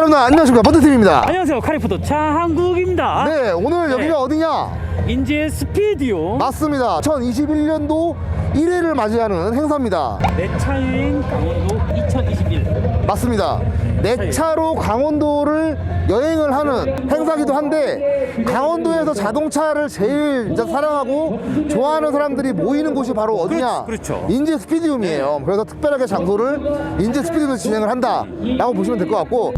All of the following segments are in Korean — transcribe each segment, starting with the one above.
여러분 안녕하십니까? 버터팀입니다. 안녕하세요. 카리포도 차한국입니다. 네 오늘 여기가 어디냐? 인제 스피디오. 맞습니다. 2021년도 1회를 맞이하는 행사입니다. 내 차여행 강원도 2021 맞습니다. 내 차로 강원도를 여행을 하는 행사기도 한데 강원도에서 자동차를 제일 사랑하고 좋아하는 사람들이 모이는 곳이 바로 어디냐? 그렇죠, 그렇죠. 인제 스피디움이에요. 그래서 특별하게 장소를 인제 스피디움에서 진행을 한다 라고 보시면 될 것 같고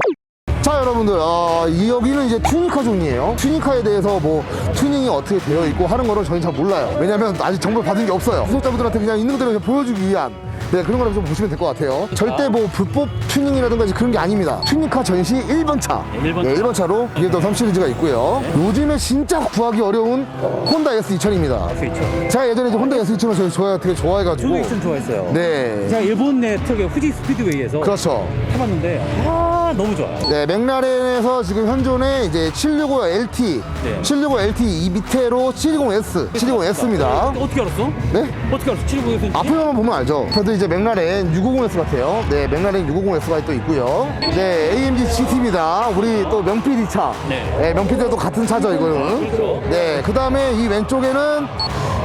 자 여러분들 어, 이 여기는 이제 튜니카 존이에요. 튜니카에 대해서 뭐 튜닝이 어떻게 되어 있고 하는 거를 저희는 잘 몰라요. 왜냐면 아직 정보를 받은 게 없어요. 구독자분들한테 그냥 있는 그대로 그냥 보여주기 위한 네 그런 거를 좀 보시면 될 것 같아요. 절대 뭐 불법 튜닝이라든가 그런 게 아닙니다. 튜니카 전시 1번 차. 네, 일번 네, 차. 1번 차로 BM 3 시리즈가 있고요. 요즘에 진짜 구하기 어려운 혼다 S2000입니다. 그렇죠 제가 예전에 이제 혼다 S2000을 저희 좋아 되게 좋아해가지고. 저도 액션 좋아했어요. 네. 제가 일본 내 트럭의 후지 스피드웨이에서 그렇죠. 타봤는데 아 너무 좋아요 네, 맥라렌에서 지금 현존에 이제 765 LT, 네. 765 LT 이 밑에로 720S, 720S입니다. 어떻게 알았어? 네? 어떻게 알았어? 790에서 앞에만 보면 알죠. 그래도 이제 맥라렌 650S 같아요. 네, 맥라렌 650S가 또 있고요. 네, AMG GT입니다. 우리 또 명PD 차. 네. 명PD도 같은 차죠, 이거는. 그렇죠. 네, 그 다음에 이 왼쪽에는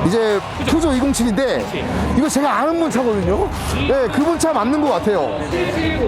이제 푸조 207인데 이거 제가 아는 분 차거든요. 네, 그분 차 맞는 것 같아요.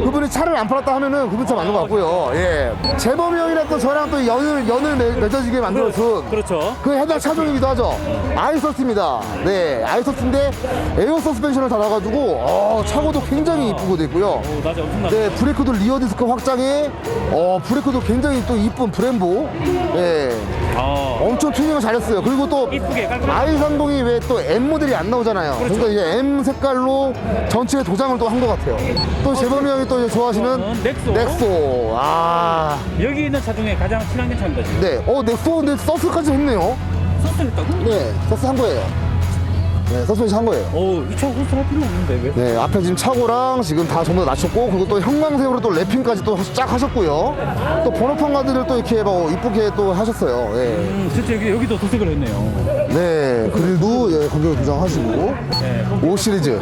그분이 차를 안 팔았다 하면은 그분 차 맞는 것 같고요. 예. 재범이 형이랑 또 저랑 또 연을, 연을 맺- 맺어지게 만들어준 그렇죠 그 해당 차종이기도 하죠. 아이서스입니다. 네, 아이서스인데 에어 서스펜션을 달아가지고 어, 차고도 굉장히 이쁘고 됐고요. 오 낮에 엄청나 네, 브레이크도 리어 디스크 확장에 어, 브레이크도 굉장히 또 이쁜 브렘보. 네, 아 엄청 튜닝을 잘했어요. 그리고 또 이쁘게 깔끔하게 아이상동이 왜 또 M 모델이 안 나오잖아요. 그러니까 이제 M 색깔로 전체에 도장을 또 한 것 같아요. 또 재범이 형이 또 이제 좋아하시는 저는 넥소. 넥소. 아, 여기 있는 차 중에 가장 친환경 차입니다 지금 네, 어 넥소 근데 서스까지 했네요. 소스 했다고? 네, 서스 한 거예요. 네, 서스펜션 한 거예요. 오이차 소스 할 필요 없는데 왜? 네, 앞에 지금 차고랑 지금 다 전부 다 낮췄고, 그리고 또 형광색으로 또 랩핑까지 또 쫙 하셨고요. 또 번호판 가드를 또 이렇게 뭐 이쁘게 또 하셨어요. 예. 음 진짜 여기, 여기도 도색을 했네요 네, 그릴도 예, 건조기 교정하시고. 네5 시리즈.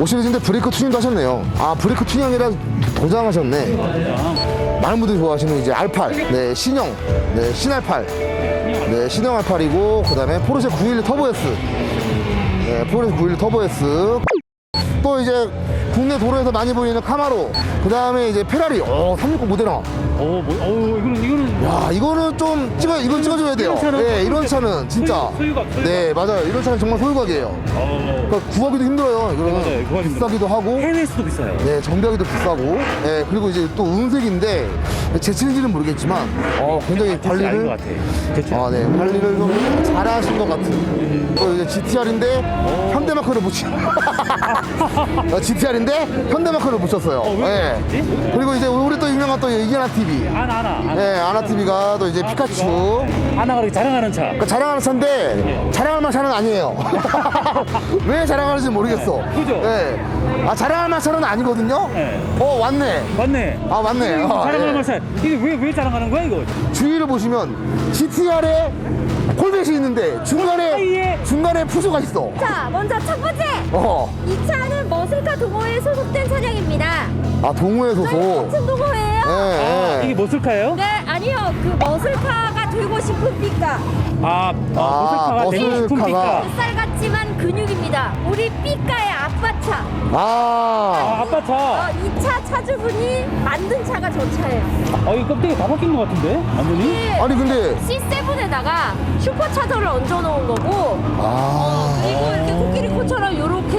5 시리즈인데 브레이크 튜닝도 하셨네요. 아, 브레이크 튜닝 아니라 도장하셨네. 많은 분들이 좋아하시는 이제 R8, 네, 신형, 네, 신R8, 네, 신형 R8이고, 그 다음에 포르쉐 911 터보 S, 네, 포르쉐 911 터보 S. 또 이제 국내 도로에서 많이 보이는 카마로, 그 다음에 이제 페라리, 어, 360 모데나. 오, 뭐, 오, 이거는 이거는 야, 이거는 좀 찍어, 이건 찍어줘야 돼요. 이런 차는 네, 이런 차는 진짜. 소유- 소유각, 소유각. 네, 맞아요. 이런 차는 정말 소유각이에요. 어, 그러니까 구하기도 힘들어요. 맞아요. 이거는 구하기 힘들어요. 비싸기도 하고, 해외에서도 비싸요. 네, 정비하기도 비싸고, 네, 그리고 이제 또 은색인데 제 차인지는 모르겠지만, 어, 굉장히 아닌 것 관리를, 같아. 아, 네, 관리를 좀 잘하신 것 같은. 또 이제 GTR인데 현대마크를 붙이. 어, GTR인데 현대마크를 붙였어요. 어, 왜 네. 그랬지? 그리고 이제 우리 또 유명한 또 이기나 TV. 아나 아나. 네, 아나 TV가 또 이제 피카츄. 아나가 그렇게 자랑하는 차. 그 자랑하는 차인데 자랑할 만한 차는 아니에요. 왜 자랑하는지 모르겠어. 그죠? 네. 아 자랑할 만한 차는 아니거든요. 네. 어 왔네. 맞네. 아 맞네. 이거 아, 자랑하는 예. 만 차. 이게 왜 왜 자랑하는 거야 이거? 주위를 보시면 GTR에 콜벳이 있는데 중간에 사이에. 중간에 푸조가 있어. 자, 먼저 첫 번째. 어. 이 차는 머슬카 동호회 에 소속된 차량입니다. 아 동호회 소속. 같은 동호회예요? 예. 아, 이게 머슬카예요? 네, 아니요. 그 머슬카가 되고 싶은 삐까. 아, 아, 아, 머슬카가 머슬카가. 싶은 삐까. 뱃살 같지만 근육입니다. 우리 삐까의 아빠 차. 아. 아, 아빠 어, 차. 이차 차주분이 만든 차가 저 차예요. 아, 이 껍데기 다 바뀐 것 같은데? 완전히? 이 아니 근데 C7에다가 슈퍼차저를 얹어놓은 거고 아.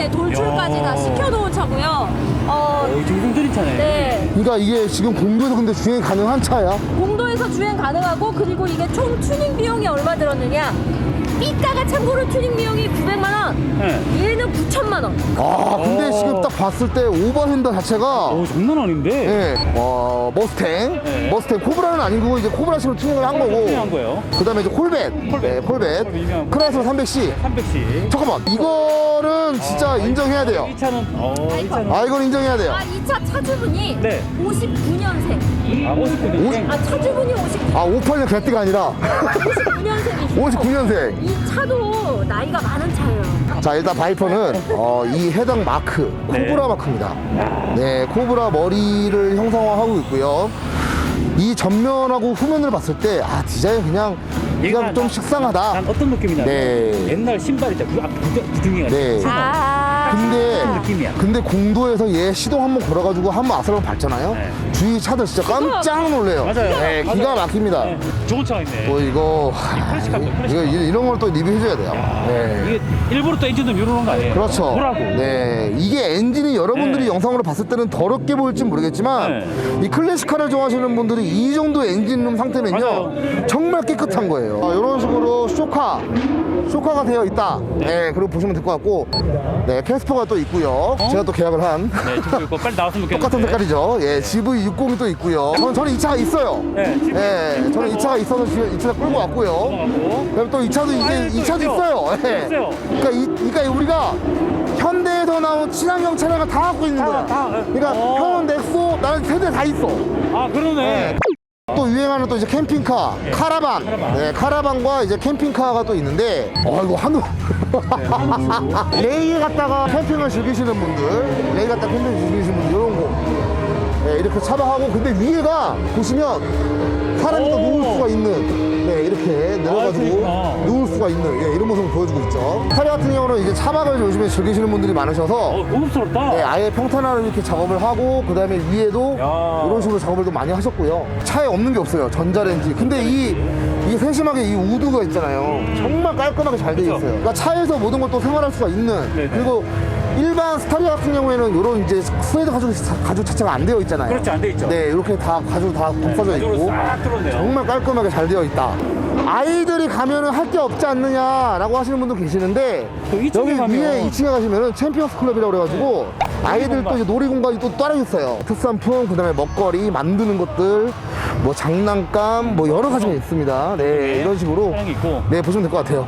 이렇게 돌출까지 야. 다 시켜놓은 차고요. 어, 어, 정성들인 차네. 네. 그러니까 이게 지금 공도에서 근데 주행 가능한 차야? 공도에서 주행 가능하고 그리고 이게 총 튜닝 비용이 얼마 들었느냐? 삐까가 참고로 튜닝 비용 이 900만 원, 네. 얘는 9천만 원. 아 근데 어. 지금 딱 봤을 때 오버핸드 자체가 오, 장난 아닌데? 예, 어, 머스탱. 네. 머스탱. 코브라는 아니고 이제 코브라식으로 튜닝을 한 거고. 튜닝한 거예요. 그 다음에 이제 콜벳. 콜벳. 네, 콜벳. 콜벳 유명한 크라이슬러 300C. 300씩. 잠깐만. 이거는 진짜 인정해야 돼요. 이 차는, 어, 이 차는. 아, 이건 인정해야 돼요. 아, 이 차 차주분이 네. 59년생. 아, 59년. 오십- 아, 차주분이 59, 아, 58년 개띠가 아니라 59년생이시고 59년생. 이 차도 나이가 많은 차예요. 자 일단 바이퍼는 어, 이 해당 마크 코브라 마크입니다. 네, 코브라 머리를 형상화하고 있고요. 이 전면하고 후면을 봤을 때 아 디자인 그냥 이가 좀 식상하다. 난 어떤 느낌이냐? 네. 옛날 신발 있잖아. 그 앞 부등이가 네. 아. 근데 그런 느낌이야. 근데 공도에서 얘 시동 한번 걸어가지고 한번 아슬을 밟잖아요. 네. 주위 차들 진짜 깜짝 놀래요. 맞아요. 네, 기가 맞아요. 막힙니다. 네. 좋은 차가 있네. 뭐 이거 이거. 이- 이런 걸 또 리뷰해줘야 돼요. 네. 이게 일부러 또 엔진도 밀어놓은 거 아니에요? 그렇죠. 뭐라고? 네. 이게 엔진이 여러분들이 네. 영상으로 봤을 때는 더럽게 보일지 모르겠지만 이 클래식카를 좋아하시는 분들이 이 정도 엔진룸 상태면요 맞아요. 정말 깨끗한 거예요. 이런 식으로 쇼카 쇼카가 되어 있다. 네. 그리고 보시면 될 것 같고 네 캐스퍼가 또 있고요. 제가 또 계약을 한 네, 지금 이거 빨리 나왔으면 좋겠는데. 똑같은 색깔이죠. 예, GV60이 또 있고요. 저는, 저는 이 차가 있어요. 네, 지금 예, 저는 이 차가 있어서 지금 이 차를 끌고 왔고요. 그다음에 또이 차도 이제 아니, 이또 차도 있어요. 있어요. 예. 있어요. 그러니까 이, 그러니까 우리가 현대에서 나온 친환경 차량을 다 갖고 있는 거야. 다, 예. 그러니까 어. 형, 넥소, 나는 세대 다 있어. 아, 그러네. 네. 또 유행하는 또 이제 캠핑카, 카라반. 카라반. 네, 카라반과 이제 캠핑카가 또 있는데, 어, 이거 한우. 레이 갔다가 캠핑을 즐기시는 분들, 레이 갔다 캠핑 즐기시는 분들, 이런 거. 네, 이렇게 차박하고, 근데 위에가 보시면 사람이 또 오. 누울 수가 있는, 네, 이렇게 내려가지고. 누울 수가 있는, 예, 이런 모습을 보여주고 있죠. 파리 같은 경우는 이제 차박을 요즘에 즐기시는 분들이 많으셔서, 어, 고급스럽다. 네, 아예 평탄화로 이렇게 작업을 하고 그 다음에 위에도 야. 이런 식으로 작업을 좀 많이 하셨고요. 차에 없는 게 없어요. 전자레인지. 근데 이 이게 세심하게 이 우드가 있잖아요. 정말 깔끔하게 잘돼 그쵸. 있어요. 그러니까 차에서 모든 걸 또 생활할 수가 있는. 네네. 그리고 일반 스타리아 같은 경우에는 이런 이제 스웨이드 가죽 가죽 자체가 안 되어 있잖아요. 그렇지, 안돼 있죠. 네, 이렇게 다 가죽 다 감싸져 가죽으로 있고 싹. 정말 깔끔하게 잘 되어 있다. 아이들이 가면은 할 게 없지 않느냐라고 하시는 분도 계시는데 또 이층에 여기 가면- 위에 2층에 가시면은 챔피언스 클럽이라고 그래가지고 아이들 또 이제 놀이 공간이 또 따로 있어요. 특산품, 그다음에 먹거리, 만드는 것들, 뭐 장난감, 뭐 여러 가지가 있습니다. 네, 이런 식으로 있고. 네 보시면 될 것 같아요.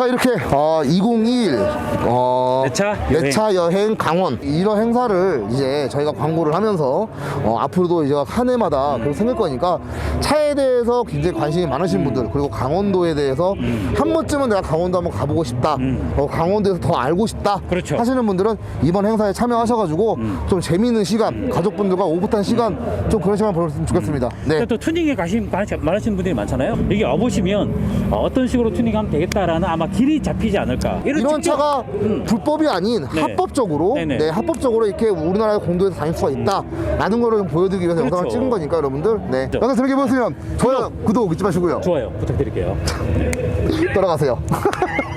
자 이렇게 어, 2021 어, 내차? 내차 여행 강원. 이런 행사를 이제 저희가 광고를 하면서 어, 앞으로도 이제 한 해마다 계속 생길 거니까 차에 대해서 굉장히 관심이 많으신 분들 그리고 강원도에 대해서 한 번쯤은 내가 강원도 한번 가보고 싶다. 어, 강원도에서 더 알고 싶다. 그렇죠. 하시는 분들은 이번 행사에 참여하셔가지고 좀 재미있는 시간 가족분들과 오붓한 시간 좀 그런 시간 보냈으면 좋겠습니다. 네. 근데 또 투닝에 관심 많으신 분들이 많잖아요. 여기 와보시면 어, 어떤 식으로 투닝하면 되겠다라는 아마 길이 잡히지 않을까. 이런 직접- 차가 음. 불법이 아닌 네. 합법적으로 네네. 네, 합법적으로 이렇게 우리나라의 공도에서 다닐 수가 있다 라는 거를 좀 보여드리기 위해서 그렇죠. 영상을 찍은 거니까 여러분들 네. 영상 재밌게 보셨으면 좋아요 구독 잊지 마시고요 좋아요. 부탁드릴게요. 돌아가세요